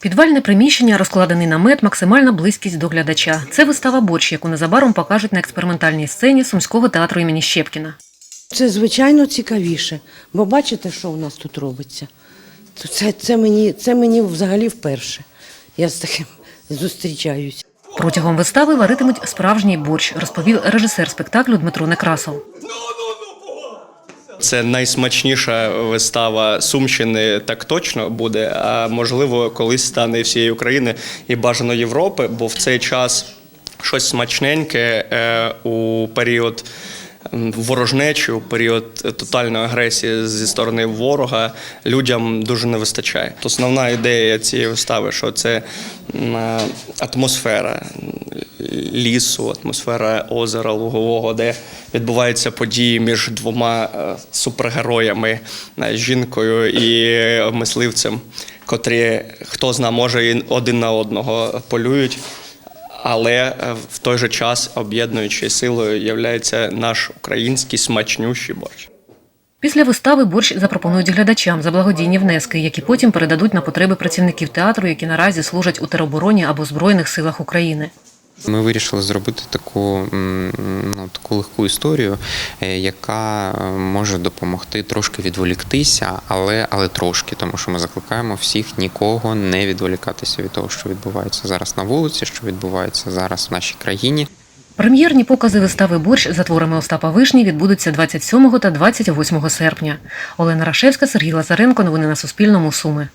Підвальне приміщення, розкладений намет, максимальна близькість до глядача. Це вистава борщ, яку незабаром покажуть на експериментальній сцені Сумського театру імені Щепкіна. Це звичайно цікавіше, бо бачите, що у нас тут робиться. Це, це, мені, це мені взагалі вперше. Я з таким зустрічаюсь. Протягом вистави варитимуть справжній борщ, розповів режисер спектаклю Дмитро Некрасов. Це найсмачніша вистава Сумщини, так точно буде. А можливо, колись стане всієї України і бажано Європи, бо в цей час щось смачненьке е, у період. М, Ворожнечі у період тотальної агресії зі сторони ворога людям дуже не вистачає. Основна ідея цієї вистави, що це е, атмосфера лісу, атмосфера озера Лугового, де відбуваються події між двома е, супергероями, е, жінкою і мисливцем, котрі хто зна, може і один на одного полюють. Але е, в той же час об'єднуючою силою є наш український смачнющий борщ. Після вистави борщ запропонують глядачам за благодійні внески, які потім передадуть на потреби працівників театру, які наразі служать у теробороні або Збройних силах України. Ми вирішили зробити таку, ну, таку легку історію, е, яка е, може допомогти трошки відволіктися, але, але трошки, тому що ми закликаємо всіх нікого не відволікатися від того, що відбувається зараз на вулиці, що відбувається зараз в нашій країні. Прем'єрні покази вистави борщ за творами Остапа Вишні відбудуться 27 та 28 серпня. Олена Рашевська, Сергій Лазаренко. Новини на Суспільному. Суми.